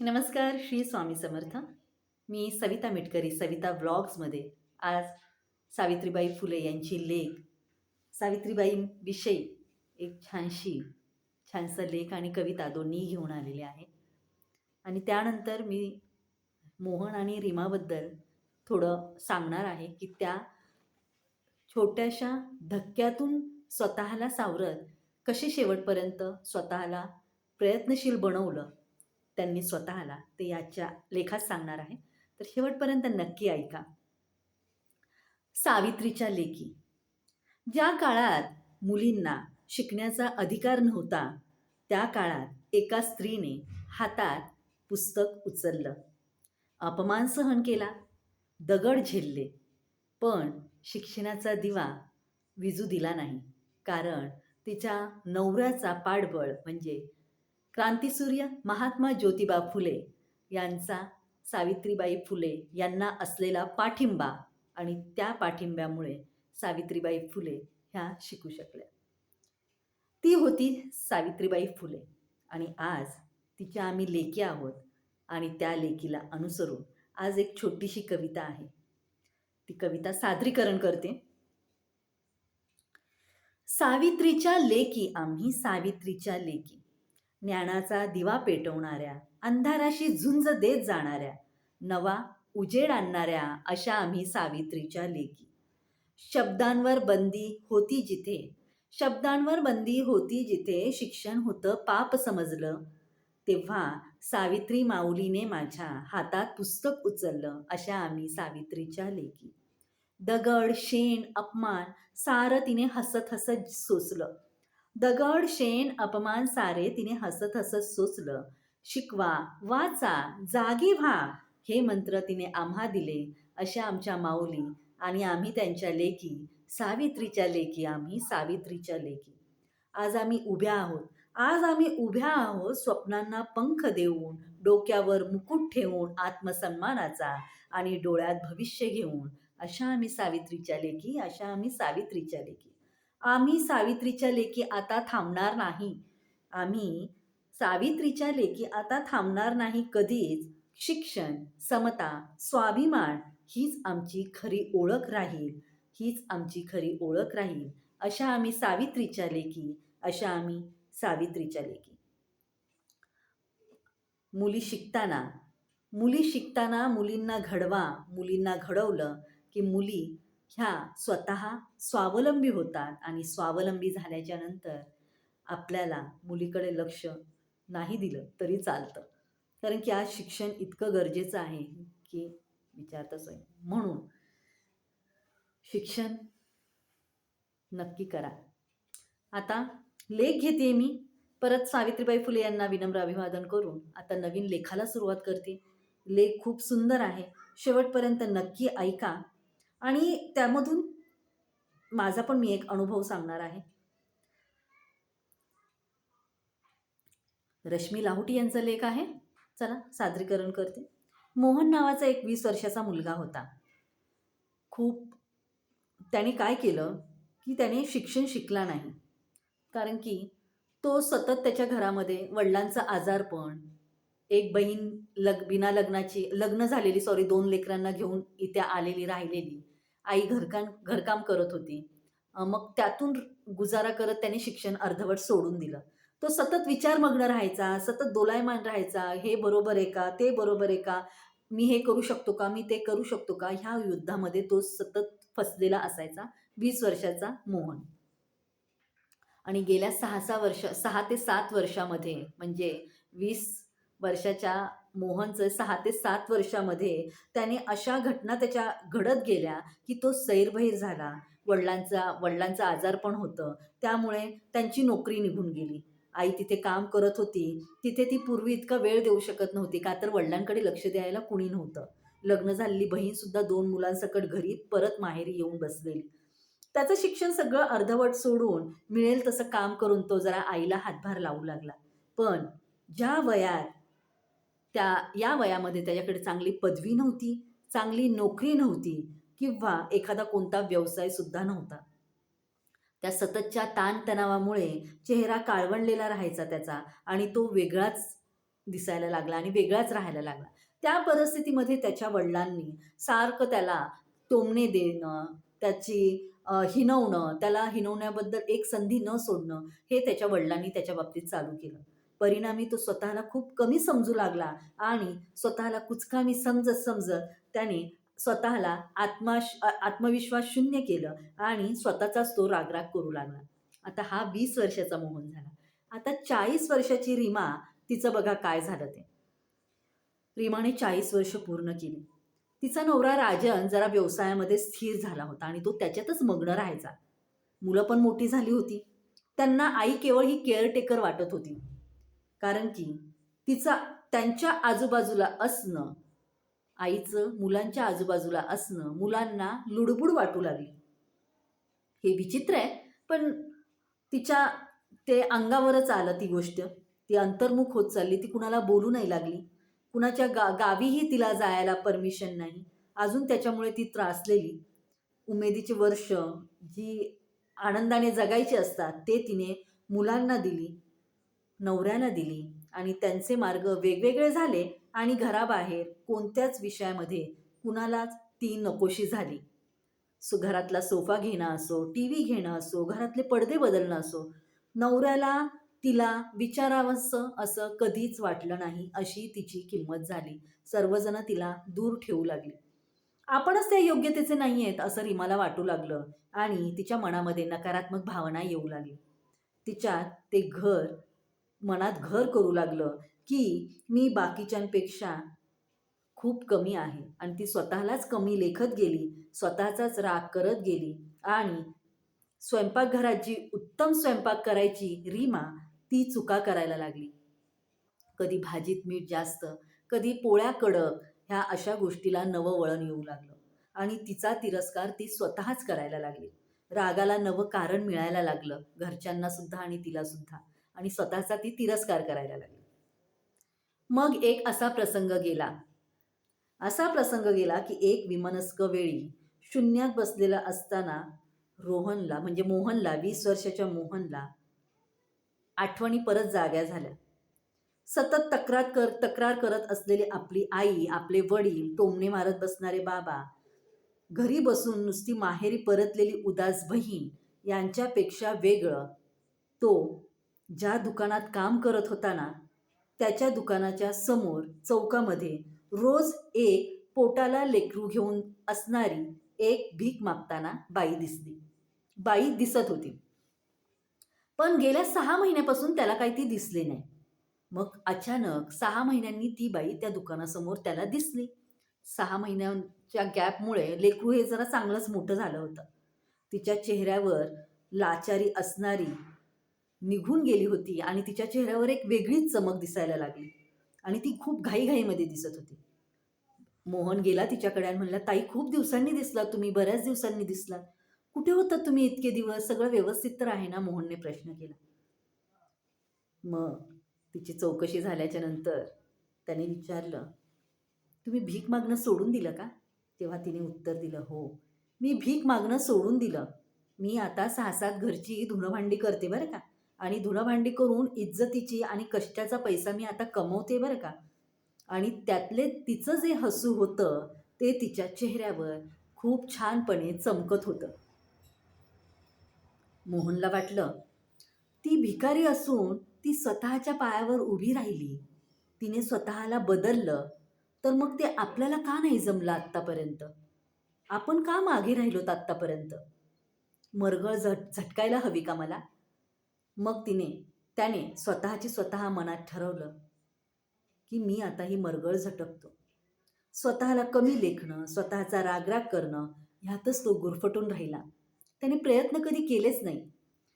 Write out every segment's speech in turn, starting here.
नमस्कार श्री स्वामी समर्थ. मी सविता मिटकरी सविता ब्लॉग्समध्ये आज सावित्रीबाई फुले यांची लेख. सावित्रीबाईंविषयी एक छानशी छानसा लेख आणि कविता दोन्ही घेऊन आलेले आहे. आणि त्यानंतर मी मोहन आणि रीमाबद्दल थोडं सांगणार आहे की त्या छोट्याशा धक्क्यातून स्वतःला सावरत कसे शेवटपर्यंत स्वतःला प्रयत्नशील बनवलं त्यांनी स्वतःला ते याच्या लेखात सांगणार आहे. तर शेवटपर्यंत नक्की ऐका. सावित्रीच्या लेखी. ज्या काळात मुलींना शिकण्याचा अधिकार नव्हता त्या काळात एका स्त्रीने हातात पुस्तक उचललं. अपमान सहन केला. दगड झेलले. पण शिक्षणाचा दिवा विजू दिला नाही. कारण तिच्या नवऱ्याचा पाठबळ म्हणजे क्रांतीसूर्य महात्मा ज्योतिबा फुले यांचा सावित्रीबाई फुले यांना असलेला पाठिंबा आणि त्या पाठिंब्यामुळे सावित्रीबाई फुले ह्या शिकू शकल्या. ती होती सावित्रीबाई फुले आणि आज तिच्या आम्ही लेखी आहोत आणि त्या लेखीला अनुसरून आज एक छोटीशी कविता आहे. ती कविता सादरीकरण करते. सावित्रीच्या लेखी आम्ही सावित्रीच्या लेखी. ज्ञानाचा दिवा पेटवणाऱ्या अंधाराशी झुंज देत जाणाऱ्या नवा उजेड आणणाऱ्या अशा आम्ही सावित्रीच्या लेखी शब्दांवर बंदी होती जिथे शब्दांवर बंदी होती जिथे शिक्षण होतं पाप समजलं तेव्हा सावित्री माऊलीने माझ्या हातात पुस्तक उचललं अशा आम्ही सावित्रीच्या लेखी दगड शेण अपमान सारं तिने हसत हसत सोसलं. दगड शेण अपमान सारे तिने हसत हसत सोचलं. शिकवा वाचा जागी व्हा हे मंत्र तिने आम्हा दिले अशा आमच्या माऊली आणि आम्ही त्यांच्या लेखी सावित्रीच्या लेखी आम्ही सावित्रीच्या लेखी आज आम्ही उभ्या आहोत. आज आम्ही उभ्या आहोत स्वप्नांना पंख देऊन डोक्यावर मुकुट ठेवून आत्मसन्मानाचा आणि डोळ्यात भविष्य घेऊन. अशा आम्ही सावित्रीच्या लेखी अशा आम्ही सावित्रीच्या लेखी आम्ही सावित्रीच्या लेखी आता थांबणार नाही. आम्ही सावित्रीच्या लेखी आता थांबणार नाही कधीच. शिक्षण समता स्वाभिमान हीच आमची खरी ओळख राहील. हीच आमची खरी ओळख राहील. अशा आम्ही सावित्रीच्या लेखी अशा आम्ही सावित्रीच्या लेखी मुली शिकताना मुली शिकताना मुलींना घडवा मुलींना घडवलं की मुली ह्या स्वतः स्वावलंबी होतात आणि स्वावलंबी झाल्याच्यानंतर आपल्याला मुलीकडे लक्ष नाही दिलं तरी चालतं. कारण की आज शिक्षण इतकं गरजेचं आहे की विचारतच आहे म्हणून शिक्षण नक्की करा. आता लेख घेते मी. परत सावित्रीबाई फुले यांना विनम्र अभिवादन करून आता नवीन लेखाला सुरुवात करते. लेख खूप सुंदर आहे. शेवटपर्यंत नक्की ऐका. आणि त्यामधून माझा पण मी एक अनुभव सांगणार आहे. रश्मी लाहोटी यांचा लेख आहे. चला सादरीकरण करते. मोहन नावाचा एक वीस वर्षाचा मुलगा होता. खूप त्याने काय केलं की त्याने शिक्षण शिकला नाही. कारण की तो सतत त्याच्या घरामध्ये वडिलांचं आजारपण एक बहीण लग बिना लग्नाची लग्न झालेली सॉरी दोन लेकरांना घेऊन इथे आलेली राहिलेली. आई घरकाम घरकाम करत होती. मग त्यातून गुजारा करत त्याने शिक्षण अर्धवट सोडून दिलं. तो सतत विचारमग्न राहायचा सतत दोलायमान राहायचा हे बरोबर आहे का ते बरोबर आहे का मी हे करू शकतो का मी ते करू शकतो का ह्या युद्धामध्ये तो सतत फसलेला असायचा वीस वर्षाचा मोहन. आणि गेल्या सहा सहा वर्ष सहा ते सात वर्षामध्ये म्हणजे वीस वर्षाच्या मोहनचं सहा ते सात वर्षामध्ये त्याने अशा घटना त्याच्या घडत गेल्या की तो सैरभैर झाला. वडिलांचा वडिलांचं आजारपण होतं. त्यामुळे त्यांची नोकरी निघून गेली. आई तिथे काम करत होती. तिथे ती पूर्वी इतका वेळ देऊ शकत नव्हती. का तर वडिलांकडे लक्ष द्यायला कुणी नव्हतं. लग्न झालेली बहीणसुद्धा दोन मुलांसकट घरी परत माहेरी येऊन बसलेली. त्याचं शिक्षण सगळं अर्धवट सोडून मिळेल तसं काम करून तो जरा आईला हातभार लावू लागला. पण ज्या वयात त्या या वयामध्ये त्याच्याकडे चांगली पदवी नव्हती चांगली नोकरी नव्हती किंवा एखादा कोणता व्यवसायसुद्धा नव्हता. त्या सततच्या ताणतणावामुळे चेहरा काळवणलेला राहायचा त्याचा आणि तो वेगळाच दिसायला लागला आणि वेगळाच राहायला लागला. त्या परिस्थितीमध्ये त्याच्या वडिलांनी सारखं त्याला टोमणे देणं त्याची हिनवणं हिणवणं त्याला हिणवण्याबद्दल एक संधी न सोडणं हे त्याच्या वडिलांनी त्याच्या बाबतीत चालू केलं. परिणामी तो स्वतःला खूप कमी समजू लागला आणि स्वतःला कुचकामी समजत समजत त्याने स्वतःला आत्मा आत्मविश्वास शून्य केलं आणि स्वतःचाच तो रागराग करू लागला. आता हा वीस वर्षाचा मोहन झाला. आता चाळीस वर्षाची रीमा तिचं बघा काय झालं ते. रीमाने चाळीस वर्ष पूर्ण केली. तिचा नवरा राजन जरा व्यवसायामध्ये स्थिर झाला होता आणि तो त्याच्यातच मग्न राहायचा. मुलं पण मोठी झाली होती. त्यांना आई केवळ ही केअरटेकर वाटत होती. कारण की तिचा त्यांच्या आजूबाजूला असणं आईचं मुलांच्या आजूबाजूला असणं मुलांना लुडबुड वाटू लागली. हे विचित्र आहे पण तिच्या ते अंगावरच आलं ती गोष्ट. ती अंतर्मुख होत चालली ती कुणाला बोलू नाही लागली. कुणाच्या गा गावीही तिला जायला परमिशन नाही. अजून त्याच्यामुळे ती त्रासलेली. उमेदीची वर्ष जी आनंदाने जगायची असतात ते तिने मुलांना दिली. नवऱ्याला दिली आणि त्यांचे मार्ग वेगवेगळे झाले आणि घराबाहेर कोणत्याच विषयामध्ये कुणालाच ती नकोशी झाली. सो घरातला सोफा घेणं असो टी व्ही घेणं असो घरातले पडदे बदलणं असो नवऱ्याला तिला विचारावंसं असं कधीच वाटलं नाही अशी तिची किंमत झाली. सर्वजण तिला दूर ठेवू लागली. आपणच त्या योग्यतेचे नाही आहेत असं रिमाला वाटू लागलं आणि तिच्या मनामध्ये नकारात्मक भावना येऊ लागली. तिच्यात ते घर मनात घर करू लागलं की मी बाकीच्यांपेक्षा खूप कमी आहे. आणि ती स्वतःलाच कमी लेखत गेली स्वतःचाच राग करत गेली आणि स्वयंपाकघरात जी उत्तम स्वयंपाक करायची रीमा ती चुका करायला लागली. कधी भाजीत मीठ जास्त कधी पोळ्या कडक ह्या अशा गोष्टीला नवं वळण येऊ लागलं आणि तिचा तिरस्कार ती स्वतःच करायला लागली. रागाला नवं कारण मिळायला लागलं घरच्यांना सुद्धा आणि तिला सुद्धा. आणि स्वतःचा ती तिरस्कार करायला लागली. मग एक असा प्रसंग गेला. असा प्रसंग गेला की एक विमनस्क वेळी शून्यात बसलेला असताना रोहनला म्हणजे मोहनला वीस वर्षाच्या मोहनला आठवणी परत जाग्या झाल्या. सतत तक्रार कर तक्रार करत असलेली आपली आई आपले वडील टोमणे मारत बसणारे बाबा घरी बसून नुसती माहेरी परतलेली उदास बहीण यांच्यापेक्षा वेगळं तो ज्या दुकानात काम करत होता ना त्याच्या दुकानाच्या समोर चौकामध्ये रोज एक पोटाला लेकरू घेऊन असणारी एक भीक मागताना बाई दिसली. बाई दिसत होती. पण गेल्या सहा महिन्यापासून त्याला काही ती दिसली नाही. मग अचानक सहा महिन्यांनी ती बाई त्या दुकानासमोर त्याला दिसली. सहा महिन्यांच्या गॅपमुळे लेकरू हे जरा चांगलंच मोठं झालं होतं. तिच्या चेहऱ्यावर लाचारी असणारी निघून गेली होती आणि तिच्या चेहऱ्यावर एक वेगळीच चमक दिसायला लागली. आणि ती खूप घाईघाईमध्ये दिसत होती. मोहन गेला तिच्याकडे आणि म्हणला ताई खूप दिवसांनी दिसला तुम्ही बऱ्याच दिवसांनी दिसलात. कुठे होता तुम्ही इतके दिवस? सगळं व्यवस्थित तर आहे ना? मोहनने प्रश्न केला. मग तिची चौकशी झाल्याच्यानंतर त्याने विचारलं तुम्ही भीक मागणं सोडून दिलं का? तेव्हा तिने उत्तर दिलं हो मी भीक मागणं सोडून दिलं. मी आता सहा सात घरची धुणंभांडी करते बरं का. आणि धुणंभांडी करून इज्जतीची आणि कष्टाचा पैसा मी आता कमवते बरं का? आणि त्यातले तिचं जे हसू होतं ते तिच्या चेहऱ्यावर खूप छानपणे चमकत होतं. मोहनला वाटलं ती भिकारी असून ती स्वतःच्या पायावर उभी राहिली. तिने स्वतःला बदललं तर मग ते आपल्याला का नाही जमलं आत्तापर्यंत? आपण का मागे राहिलोत आत्तापर्यंत? मरगळ झट झटकायला हवी का मला? मग तिने त्याने स्वतःची स्वतः मनात ठरवलं की मी आता ही मरगळ झटकतो. स्वतःला कमी लेखणं स्वतःचा रागराग करणं ह्यातच तो गुरफटून राहिला. त्याने प्रयत्न कधी केलेच नाही.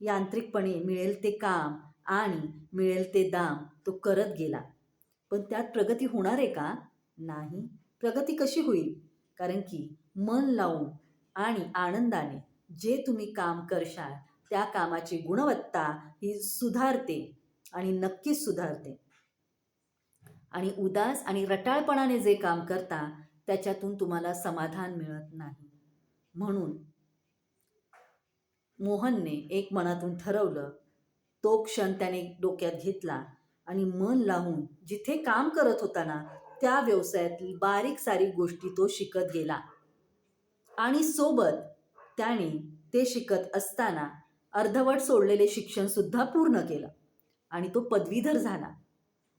यांत्रिकपणे मिळेल ते काम आणि मिळेल ते दाम तो करत गेला. पण त्यात प्रगती होणार आहे का? नाही. प्रगती कशी होईल? कारण की मन लावून आणि आनंदाने जे तुम्ही काम करशाल त्या कामाची गुणवत्ता ही सुधारते आणि नक्कीच सुधारते. आणि उदास आणि रटाळपणाने जे काम करता त्याच्यातून तुम्हाला समाधान मिळत नाही. म्हणून मोहनने एक मनातून ठरवलं तो क्षण त्याने डोक्यात घेतला आणि मन लावून जिथे काम करत होता ना त्या व्यवसायातील बारीक सारीक गोष्टी तो शिकत गेला. आणि सोबत त्याने ते शिकत असताना अर्धवट सोडलेले शिक्षणसुद्धा पूर्ण केलं. आणि तो पदवीधर झाला.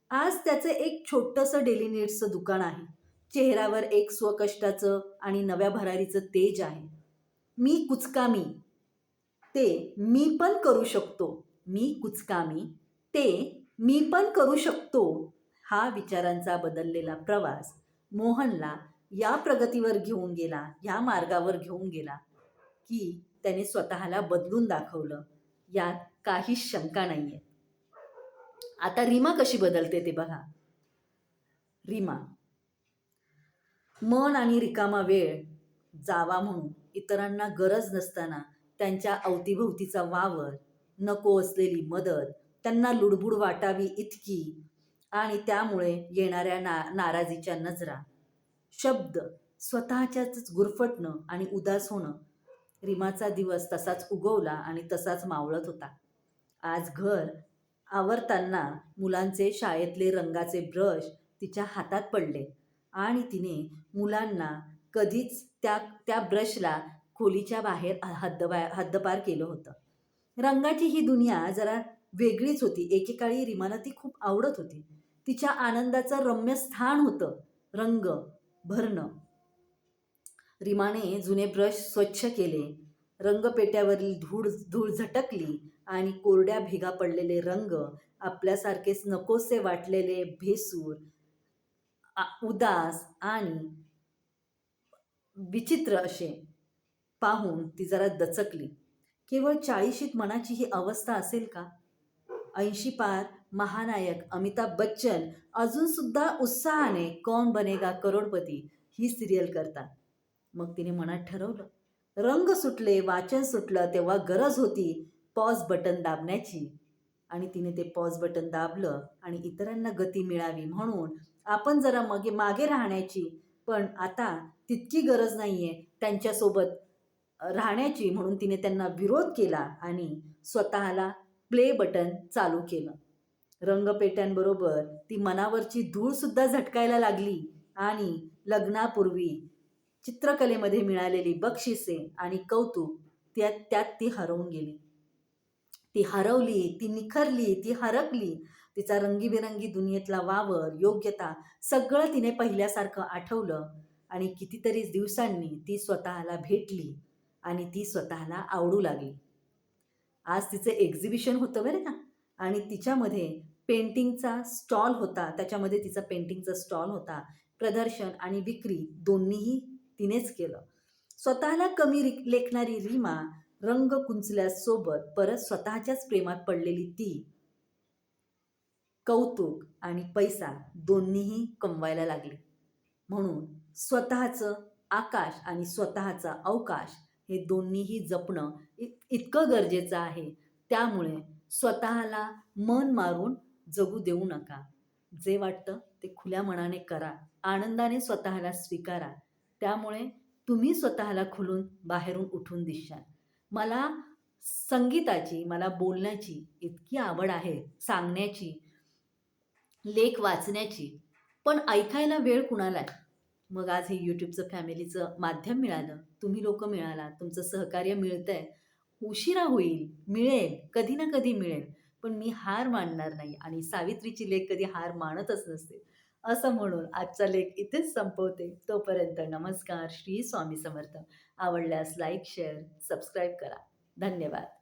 आज त्याचं एक छोटंसं डेली नीड्सचं दुकान आहे. चेहऱ्यावर एक स्वकष्टाचं आणि नव्या भरारीचं तेज आहे. मी कुचकामी. ते मी पण करू शकतो. मी कुचकामी. ते मी पण करू शकतो. हा विचारांचा बदललेला प्रवास मोहनला या प्रगतीवर घेऊन गेला या मार्गावर घेऊन गेला की त्याने स्वतःला बदलून दाखवलं. यात काहीच शंका नाही आहे आता रीमा कशी बदलते ते बघा. रीमा मन आणि रिकामा वेळ जावा म्हणून इतरांना गरज नसताना त्यांच्या अवतीभोवतीचा वावर नको असलेली मदत त्यांना लुडबुड वाटावी इतकी आणि त्यामुळे येणाऱ्या ना नाराजीच्या नजरा. शब्द स्वतःच्याच गुरफटणं आणि उदास होणं रिमाचा दिवस तसाच उगवला आणि तसाच मावळत होता. आज घर आवरताना मुलांचे शाळेतले रंगाचे ब्रश तिच्या हातात पडले आणि तिने मुलांना कधीच त्या त्या ब्रशला खोलीच्या बाहेर हद्दबा हद्दपार केलं होतं. रंगाची ही दुनिया जरा वेगळीच होती. एकेकाळी रिमाला ती खूप आवडत होती. तिच्या आनंदाचं रम्य स्थान होतं. रंग भरणं. रिमाने जुने ब्रश स्वच्छ केले. रंगपेट्यावरील धूळ धूळ झटकली आणि कोरड्या भेगा पडलेले रंग आपल्यासारखेच नकोसे वाटलेले भेसूर उदास आणि विचित्र असे पाहून ती जरा दचकली. केवळ चाळीशीत मनाची ही अवस्था असेल का? ऐंशी पार महानायक अमिताभ बच्चन अजूनसुद्धा उत्साहाने कौन बनेगा करोडपती ही सिरियल करतात. मग तिने मनात ठरवलं रंग सुटले वाचन सुटलं तेव्हा गरज होती पॉज बटन दाबण्याची. आणि तिने ते पॉज बटन दाबलं आणि इतरांना गती मिळावी म्हणून आपण जरा मगे मागे राहण्याची पण आता तितकी गरज नाही आहे त्यांच्यासोबत राहण्याची म्हणून तिने त्यांना विरोध केला आणि स्वतःला प्ले बटन चालू केलं. रंगपेट्यांबरोबर ती मनावरची धूळसुद्धा झटकायला लागली आणि लग्नापूर्वी चित्रकलेमध्ये मिळालेली बक्षिसे आणि कौतुक त्यात त्यात ती हरवून गेली. ती हरवली ती निखरली ती हरकली. तिचा रंगीबेरंगी दुनियेतला वावर योग्यता सगळं तिने पहिल्यासारखं आठवलं आणि कितीतरी दिवसांनी ती स्वतःला भेटली आणि ती स्वतःला आवडू लागली. आज तिचं एक्झिबिशन होतं बरं का? आणि तिच्यामध्ये पेंटिंगचा स्टॉल होता. त्याच्यामध्ये तिचा पेंटिंगचा स्टॉल होता. प्रदर्शन आणि विक्री दोन्हीही तिनेच केलं. स्वतःला कमी लेखणारी रीमा रंग कुंचल्यासोबत परत स्वतःच्याच प्रेमात पडलेली ती कौतुक आणि पैसा दोन्हीही कमवायला लागली. म्हणून स्वतःचं आकाश आणि स्वतःचा अवकाश हे दोन्हीही जपणं इत इतकं गरजेचं आहे. त्यामुळे स्वतःला मन मारून जगू देऊ नका. जे वाटतं ते खुल्या मनाने करा. आनंदाने स्वतःला स्वीकारा. त्यामुळे तुम्ही स्वतःला खुलून बाहेरून उठून दिसशाल. मला संगीताची मला बोलण्याची इतकी आवड आहे सांगण्याची लेख वाचण्याची पण ऐकायला वेळ कुणाला आहे? मग आज हे यूट्यूबचं फॅमिलीचं माध्यम मिळालं तुम्ही लोक मिळाला तुमचं सहकार्य मिळतं आहे उशिरा होईल मिळेल कधी ना कधी मिळेल पण मी हार मानणार नाही आणि सावित्रीची लेख कधी हार मानतच नसते. असं म्हणून आजचा लेख इथेच संपवते. तोपर्यंत नमस्कार श्री स्वामी समर्थ. आवडल्यास लाईक शेअर सबस्क्राईब करा. धन्यवाद.